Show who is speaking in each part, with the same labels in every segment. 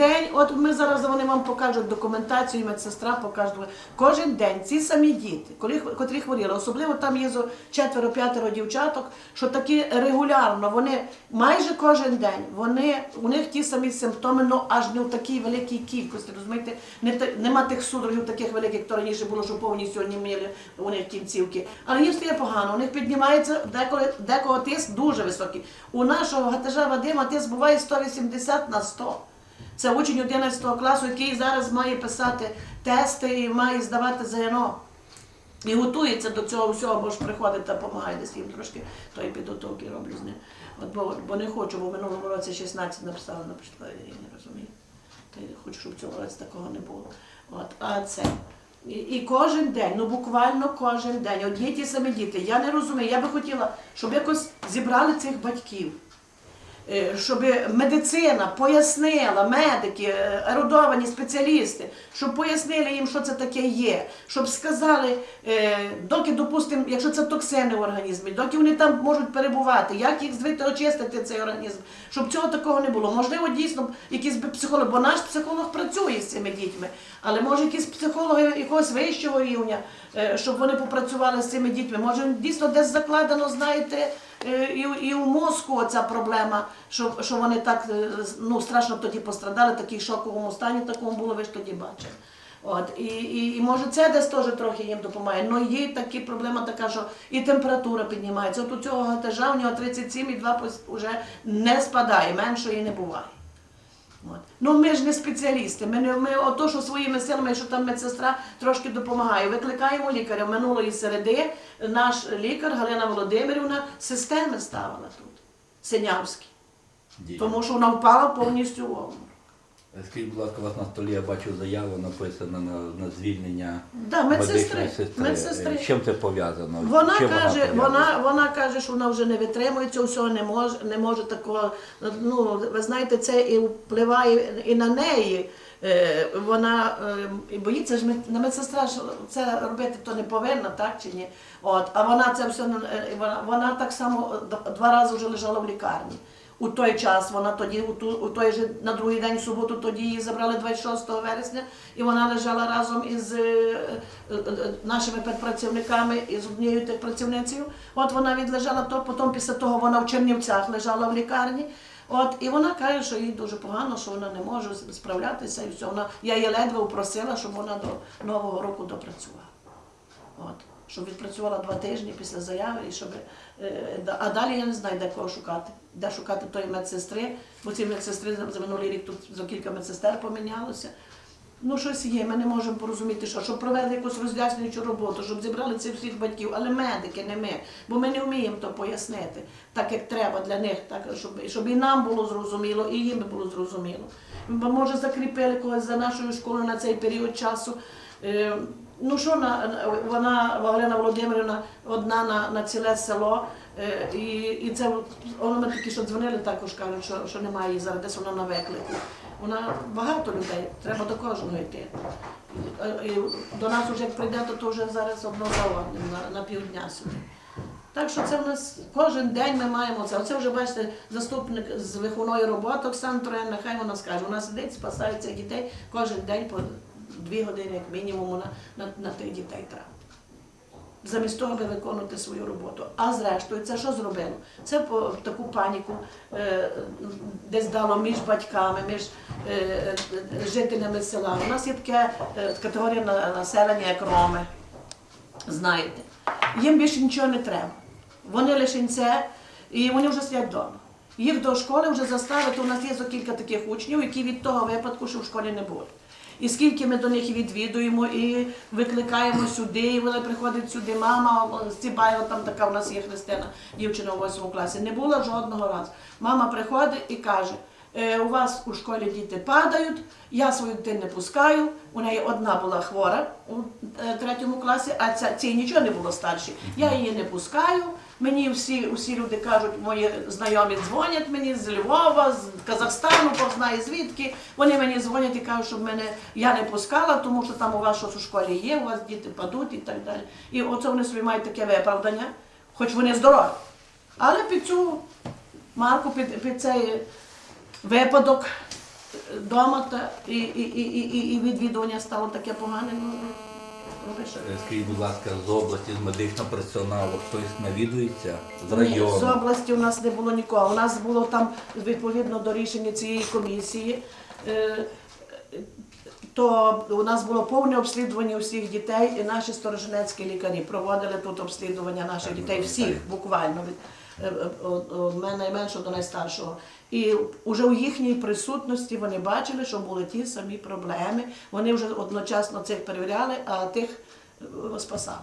Speaker 1: день, от ми зараз вони вам покажуть документацію, і медсестра покаже. Кожен день ці самі діти, коли, котрі хворіли, особливо там є четверо-п'ятеро дівчаток, що такі регулярно, вони майже кожен день, вони, у них ті самі симптоми, ну аж не в такій великій кількості. Розумієте, не нема тих судорогів таких великих, як раніше було, що повністю оніміли у них кінцівки. Але їм стає погано, у них піднімається деколи, декого тиск дуже високий. У нашого гатежа Вадима тиск буває 180 на 100. Це учень 11 класу, який зараз має писати тести і має здавати ЗНО. І готується до цього всього, бо ж приходить та допомагає десь їм трошки тої підготовки роблю з ним. От, бо, бо не хочу, бо в минулому році 16 написала, написала, я не розумію. Та я хочу, щоб цього році такого не було. От, а це. І, і кожен день, ну буквально кожен день, одні ті самі діти. Я не розумію, я би хотіла, щоб якось зібрали цих батьків. Е, щоб медицина пояснила, медики, е, ерудовані спеціалісти, щоб пояснили їм, що це таке є, щоб сказали, е, доки, допустимо, якщо це токсини в організмі, доки вони там можуть перебувати, як їх звідти очистити цей організм, щоб цього такого не було. Можливо, дійсно, якийсь психолог, бо наш психолог працює з цими дітьми, але може якісь психологи якогось вищого рівня, щоб вони попрацювали з цими дітьми. Може, дійсно десь закладено, знаєте. Е, І, і у мозку ця проблема, що, що вони так е, ну, страшно тоді пострадали, такий шоковому стані такому було, ви ж тоді бачили. От, і, і, і може це десь теж трохи їм допомагає. Ну є такі проблема така, що і температура піднімається. От у цього гатежа у нього 37,2 вже не спадає, меншої не буває. От. Ну ми ж не спеціалісти. Ми, не, ми ото, що своїми силами, що там медсестра трошки допомагає. Викликаємо лікаря. Минулої середи наш лікар Галина Володимирівна системи ставила тут, Синявський. Тому що вона впала повністю в обморок.
Speaker 2: Скажіть, будь ласка, у вас на столі я бачу заяву, написано на, на звільнення
Speaker 1: Да, медсестри,
Speaker 2: медичної сестри.
Speaker 1: медсестри.
Speaker 2: Чим це пов'язано?
Speaker 1: Вона
Speaker 2: Чим
Speaker 1: каже,
Speaker 2: пов'язана?
Speaker 1: вона, вона каже, що вона вже не витримує цього всього, не може, не може такого. Ну, ви знаєте, це і впливає і на неї. Е, Вона е, і боїться ж на медсестра що це робити то не повинна, так чи ні? От, а вона це все е, вона, вона так само два рази вже лежала в лікарні. У той час вона тоді, у, ту, у той же на другий день в суботу, тоді її забрали 26 вересня, і вона лежала разом із е, е, е, нашими педпрацівниками і з однією працівницею. От вона відлежала то, потім після того вона в Чернівцях лежала в лікарні. От, і вона каже, що їй дуже погано, що вона не може справлятися і все. Вона, я її ледве упросила, щоб вона до Нового року допрацювала. От. Щоб відпрацювала два тижні після заяви, і щоб, е, а далі я не знаю, де кого шукати. Де шукати тої медсестри, бо ці медсестри за- минулий рік тут за кілька медсестер помінялося. Ну, щось є, ми не можемо порозуміти, що, щоб провели якусь роз'яснюючу роботу, щоб зібрали цих всіх батьків, але медики, не ми. Бо ми не вміємо то пояснити, так як треба для них, так, щоб, щоб і нам було зрозуміло, і їм було зрозуміло. Бо, може, закріпили когось за нашою школою на цей період часу. Е, Ну що на, на- вона, Валерина Володимирівна, одна на, на ціле село. Е, і, і це ми такі, що дзвонили, також кажуть, що, що немає її зараз, десь вона на виклику. Вона багато людей, треба до кожного йти. І, до нас вже як прийде, то, то вже зараз обновлено на, на півдня сюди. Так що це в нас кожен день ми маємо це. Оце вже бачите, заступник з виховної роботи Оксана Троян, нехай вона скаже. Вона сидить, спасає цих дітей кожен день дві години, як мінімум, вона на, на тих дітей треба. Замість того, аби виконувати свою роботу. А зрештою, це що зробило? Це по таку паніку е, десь дало між батьками, між е, е, жителями села. У нас є така е, категорія на- населення, як роми. Знаєте, їм більше нічого не треба. Вони лише і вони вже сидять вдома. Їх до школи вже заставити. У нас є кілька таких учнів, які від того випадку, що в школі не були. І скільки ми до них відвідуємо, і викликаємо сюди, і вони приходять сюди. Мама Стібаєва, там така у нас є Христина, дівчина у восьмому класі. Не було жодного разу. Мама приходить і каже: «Е, у вас у школі діти падають, я свою дитину не пускаю. У неї одна була хвора у е, третьому класі, а ця, цій нічого не було старші. Я її не пускаю. Мені всі, всі люди кажуть, мої знайомі дзвонять мені з Львова, з Казахстану, Бог знає звідки. Вони мені дзвонять і кажуть, щоб мене я не пускала, тому що там у вас щось у школі є, у вас діти падуть і так далі. І оце вони собі мають таке виправдання, хоч вони здорові. Але під цю марку, під, під цей випадок вдома та і, і, і, і, і відвідування стало таке погане.
Speaker 2: Е, Скажіть, будь ласка, з області, з медичного персоналу хтось навідується з
Speaker 1: Ні, з області у нас не було нікого. У нас було там відповідно до рішення цієї комісії. е, То у нас було повне обслідування всіх дітей, і наші сторожинецькі лікарі проводили тут обслідування наших дітей, всіх буквально від е, мене найменшого до найстаршого. І вже у їхній присутності вони бачили, що були ті самі проблеми. Вони вже одночасно цих перевіряли, а тих е, спасали.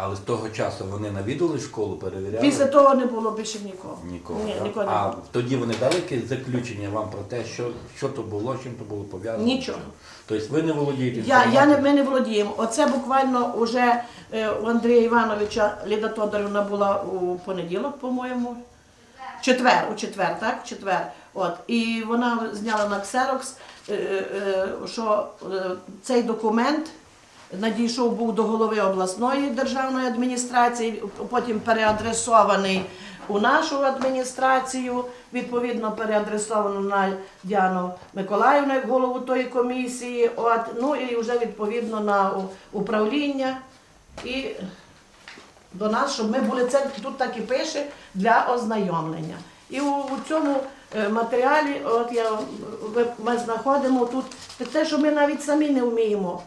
Speaker 2: Але з того часу вони навідували школу, перевіряли?
Speaker 1: Після того не було більше нікого.
Speaker 2: Нікого.
Speaker 1: Ні, нікого не
Speaker 2: а
Speaker 1: було.
Speaker 2: тоді вони дали якесь заключення вам про те, що, що то було, чим то було пов'язано?
Speaker 1: Нічого.
Speaker 2: Тобто ви не володієте
Speaker 1: Я, я не, ми не володіємо. Оце буквально вже е, у Андрія Івановича Ліда Тодорівна була у понеділок, по-моєму. Четвер, у четвер, так? Четвер. От. І вона зняла на ксерокс, е, е, що е, цей документ надійшов був до голови обласної державної адміністрації, потім переадресований у нашу адміністрацію, відповідно переадресовано на Діану Миколаївну як голову тої комісії. От, ну і вже відповідно на управління і до нас, щоб ми були це тут так і пише для ознайомлення. І у, у цьому е, матеріалі, от я ми знаходимо тут те, що ми навіть самі не вміємо.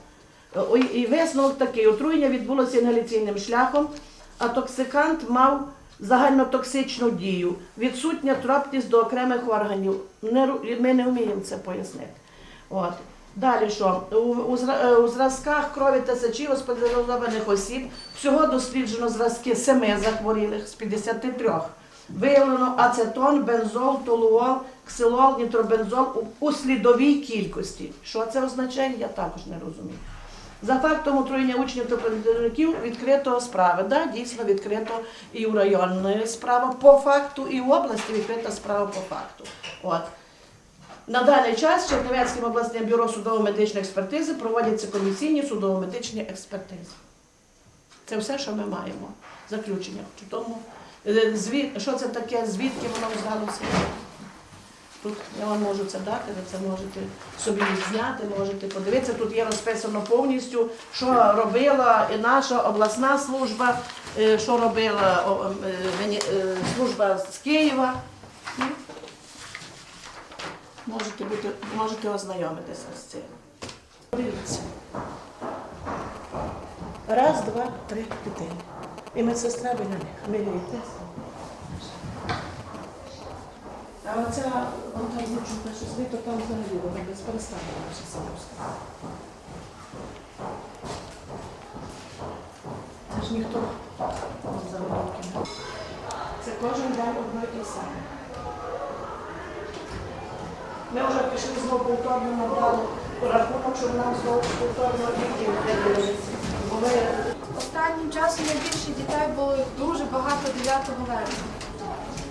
Speaker 1: Е, І висновок такий: отруєння відбулося інгаляційним шляхом, а токсикант мав загальнотоксичну дію, відсутня троптість до окремих органів. Ми не вміємо це пояснити. От. Далі що? У, у, е, у зразках крові та сечі госпіталізованих осіб всього досліджено зразки семи захворілих з 53. Виявлено ацетон, бензол, толуол, ксилол, нітробензол у, у слідовій кількості. Що це означає, я також не розумію. За фактом отруєння учнів та працівників відкрито справи. Да, дійсно відкрито і у районної справа по факту, і в області відкрита справа по факту. От. На даний час Чернівецьким обласним бюро судово-медичної експертизи проводяться комісійні судово-медичні експертизи. Це все, що ми маємо. Заключення. Е, що це таке, звідки воно взялося. Тут я вам можу це дати, ви це можете собі зняти, можете подивитися. Тут є розписано повністю, що робила наша обласна служба, е, що робила е, служба з Києва. Можете, бути, можете ознайомитися з цим. Дивіться. Раз, два, три дитини. І медсестра біля них. Милуєте. А оця, он там що то там взагалі вона без перестану наша самовська. Це ж ніхто не заводить. Це кожен день одно і те саме. Ми вже пішли знову повторно надали рахунок, щоб нам знову повторно дивилися.
Speaker 3: Останнім часом найбільше дітей було дуже багато 9 вересня.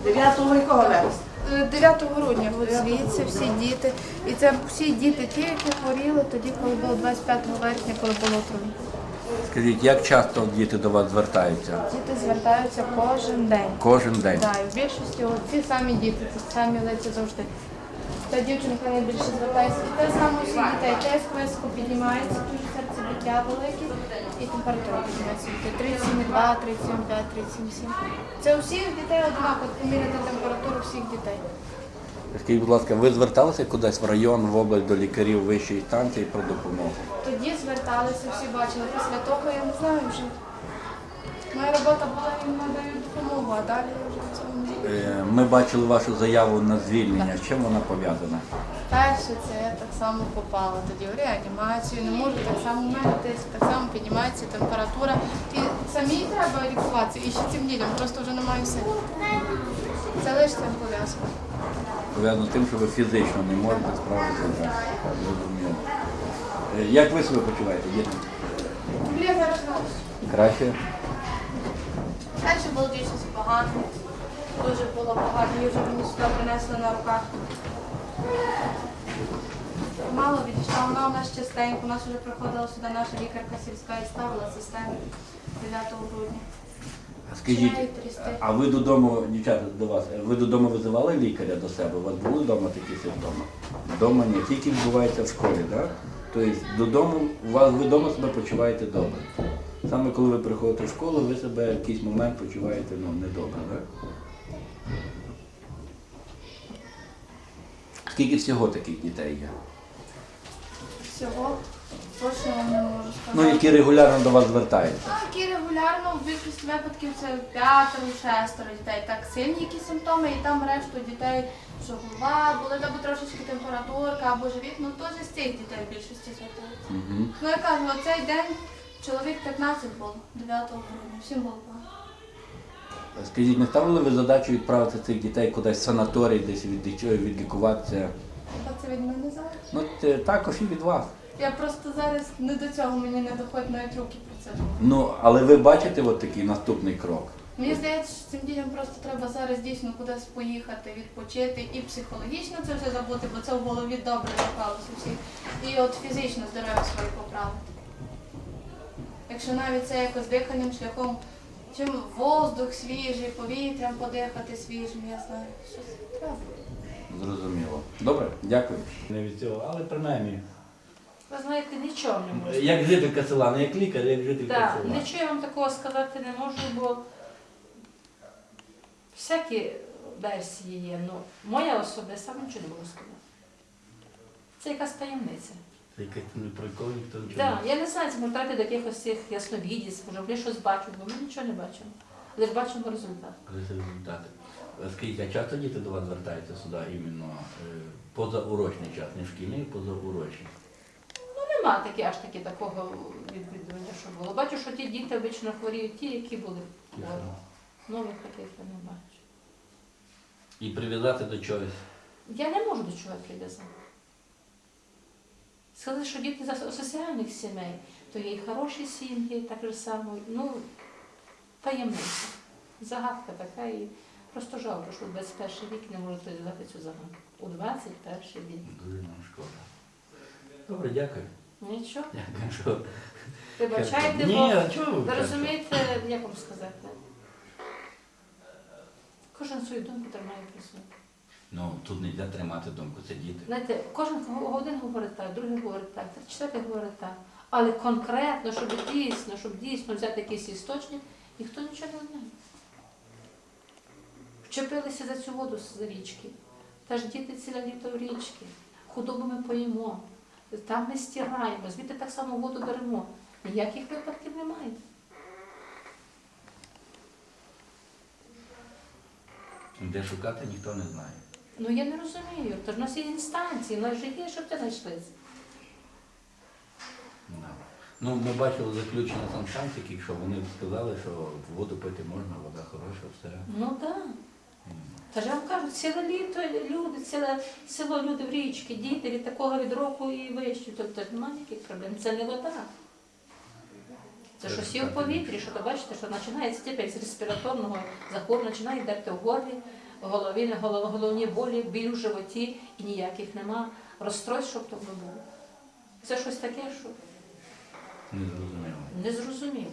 Speaker 1: 9 якого вересня?
Speaker 3: Е, 9 грудня от звідси всі діти. І це всі діти, ті, які хворіли тоді, коли було 25 вересня, коли було отруєння.
Speaker 2: Скажіть, як часто діти до вас звертаються?
Speaker 3: Діти звертаються кожен день.
Speaker 2: Кожен день?
Speaker 3: Да, і в більшості от ті самі діти, ті самі лиця завжди. Та дівчинка найбільше звертається. І те саме всіх дітей. Теж високо піднімається, дуже серцебиття велике і температура піднімається. 37,2, 37,5, 37,7. Це у всіх дітей однаково, поміряти температуру всіх дітей.
Speaker 2: Скажіть, будь ласка, ви зверталися кудись в район, в область до лікарів вищої станції про допомогу?
Speaker 3: Тоді зверталися, всі бачили. Після того я не знаю вже. Моя робота була їм надають допомогу, а далі вже
Speaker 2: Ми бачили вашу заяву на звільнення. З чим вона пов'язана?
Speaker 3: Перше, це я так само попала тоді в реанімацію, не можу так само митись, так само піднімається температура. І самій треба лікуватися, і ще цим дітям просто вже немає сил. Це лише цим пов'язано.
Speaker 2: Пов'язано з тим, що ви фізично не можете справитися. Зрозуміло. Е, Як ви себе почуваєте, діти?
Speaker 3: Я зараз
Speaker 2: Краще?
Speaker 3: Перше було дійсно погано. Дуже було погано, і вже мені сюди принесли на руках. Мало відійшла, вона у нас частенько, у нас вже приходила сюди наша лікарка сільська і ставила систему 9 грудня.
Speaker 2: Скажіть,
Speaker 3: трясти.
Speaker 2: а ви додому, дівчата, до вас, ви додому визивали лікаря до себе? У вас були вдома такі симптоми? Вдома ні, тільки відбувається в школі, так? Тобто додому, у вас ви вдома себе почуваєте добре. Саме коли ви приходите в школу, ви себе в якийсь момент почуваєте ну, недобре, так? Скільки всього таких дітей є?
Speaker 3: Всього точно вам не можу сказати.
Speaker 2: Ну, які регулярно до вас звертаються.
Speaker 3: Так, які регулярно в більшості випадків це п'ятеро, шестеро дітей. Так, сильні які симптоми, і там решту дітей, що голова, були або трошечки температурка, або живіт, ну теж з цих дітей в більшості звертаються.
Speaker 2: Угу.
Speaker 3: Ну я кажу, оцей день чоловік 15 було, 9 грудня, всім було.
Speaker 2: Скажіть, не ставили ви задачу відправити цих дітей кудись в санаторій, десь від, відлікуватися?
Speaker 3: Хіба це від мене зараз?
Speaker 2: Ну, те- також і від вас.
Speaker 3: Я просто зараз не до цього мені не доходить навіть руки про це.
Speaker 2: Ну, але ви бачите от такий наступний крок.
Speaker 3: Мені здається, що цим дітям просто треба зараз дійсно кудись поїхати, відпочити і психологічно це все забути, бо це в голові добре запалося всіх. І от фізично здоров'я своє поправити. Якщо навіть це якось дихальним шляхом, чим воздух свіжий, повітрям подихати свіжим, я знаю, щось треба.
Speaker 2: Зрозуміло. Добре, дякую. Не від цього, але принаймні.
Speaker 4: Ви знаєте, нічого не можу.
Speaker 2: Як жителька села, не як лікар, як жителька
Speaker 4: Так,
Speaker 2: села.
Speaker 4: нічого я вам такого сказати не можу, бо всякі версії є. Ну, моя особиста нічого не можу сказати. Це якась таємниця.
Speaker 2: Якась не про ніхто нічого
Speaker 4: Так, я не знаю, це може трапити до якихось цих ясновідіць, може вони щось бачать, бо ми нічого не бачимо. Лише бачимо результат.
Speaker 5: Результати. Скажіть, а часто діти до вас звертаються сюди іменно е, позаурочний час, не шкільний, а позаурочний?
Speaker 4: Ну, нема таки аж таки такого відвідування, що було. Бачу, що ті діти обично хворіють, ті, які були хворі. Нових таких я не бачу.
Speaker 5: І прив'язати до чогось.
Speaker 4: Я не можу до чого прив'язати. Сказати, що діти з соціальних сімей, то є і хороші сім'ї, так же само, ну, таємниця. Загадка така і просто жалко, що у 21 вік не можуть розв'язати цю загадку. У 21 вік.
Speaker 5: Дуже нам шкода. Добре, дякую.
Speaker 4: Нічого.
Speaker 5: Дякую, що.
Speaker 4: Вибачайте,
Speaker 5: Ні,
Speaker 4: бо
Speaker 5: а чого ви
Speaker 4: ви розумієте, як вам сказати? Кожен свою думку тримає при собі.
Speaker 5: Ну, тут не можна тримати думку, це діти.
Speaker 4: Знаєте, кожен один говорить так, другий говорить так, четвертий говорить так. Але конкретно, щоб дійсно, щоб дійсно взяти якийсь істочник, ніхто нічого не знає. Вчепилися за цю воду з річки. Та ж діти ціле літо в річки. Худобу ми поїмо, там ми стираємо, звідти так само воду беремо. Ніяких випадків немає.
Speaker 5: Де шукати, ніхто не знає.
Speaker 4: Ну я не розумію. Тож у нас є інстанції, у нас же є, щоб ти знайшли.
Speaker 5: Да. Ну, ми бачили заключення там санстанції, що вони сказали, що воду пити можна, вода хороша, все.
Speaker 4: Ну так. Да. Та ж я вам кажу, ціле літо люди, ціле село люди в річки, діти від такого від року і вище. Тобто немає ніяких проблем. Це не вода. Це щось є в повітрі, що то бачите, що починається тепер з респіраторного захворювання, починає дерти в горлі, голові, голов- головні болі, біль у животі і ніяких нема. Розстройств, щоб то не було. Це щось таке, що
Speaker 5: Не зрозумів.
Speaker 4: не зрозуміло.